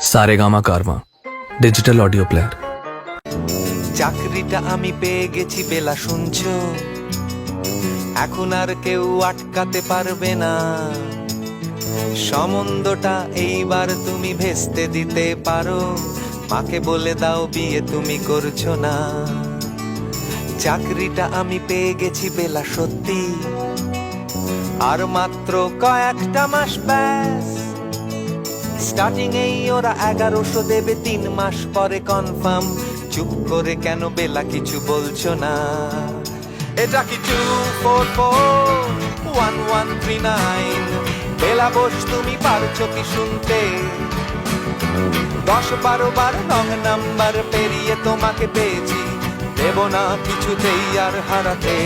Saregama Karma digital audio player চাকরিটা আমি পেয়ে গেছি, বেলা শুনছো? এখন আর কেউ আটকাতে পারবে না। সম্বন্ধটা এইবার তুমি ভেস্তে দিতে পারো। মাকে বলে দাও, বিয়ে তুমি করছ না। চাকরিটা আমি পেয়ে গেছি, বেলা সত্যি। আর মাত্র কয়েকটা মাস ব্যাস। স্টার্টিং এই ওরা এগারোশো দেবে তিন মাস পরে কনফার্ম চুপ করে কেন বেলা কিছু বলছো না? এটা কি two four four one one three nine Bela boss, তুমি পারছ কি শুনতে? দশ বারো বার রং নাম্বার পেরিয়ে তোমাকে পেয়েছি। দেব না কিছুতেই আর হারাতে।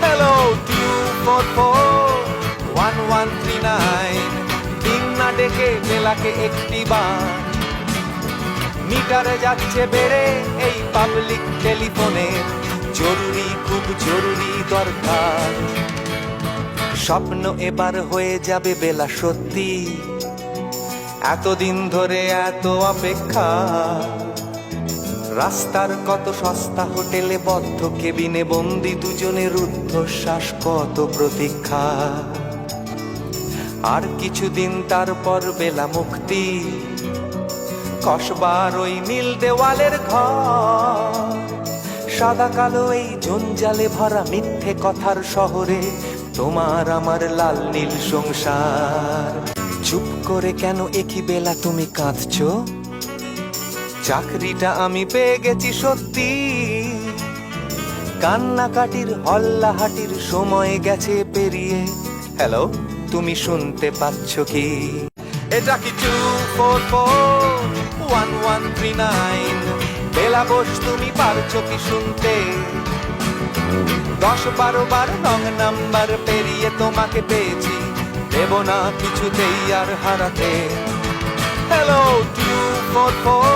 Hello two four four one one three nine না ডেকে বেলাকে একটি বার। মিটারে যাচ্ছে বেড়ে এই পাবলিক টেলিফোনে জরুরি, খুব জরুরি দরকার। স্বপ্ন এবার হয়ে যাবে বেলা সত্যি। এতদিন ধরে এত অপেক্ষা। রাস্তার কত সস্তা হোটেলে বদ্ধ কেবিনে বন্দি দুজনের রুদ্ধশ্বাস কত প্রতীক্ষা। আর কিছুদিন তারপর বেলা মুক্তি। কসবার ওই নীল দেওয়ালের ঘর, সাদা কালো এই জঞ্জালে ভরা মিথ্যে কথার শহরে, তোমার আমার লাল নীল সংসার। চুপ করে কেন একই বেলা তুমি কাঁদছো? চাকরিটা আমি পেয়ে গেছি সত্যি। কান্নাকাটির হল্লাহাটির সময় গেছে পেরিয়ে। হ্যালো? তুমি শুনতে পাচ্ছ কি? এটা কি two four four one one three nine Bela boss, তুমি পারছ কি শুনতে? দশ বারো বার রং নাম্বার পেরিয়ে তোমাকে পেয়েছি। দেব না কিছুতেই আর হারাতে। Hello two four four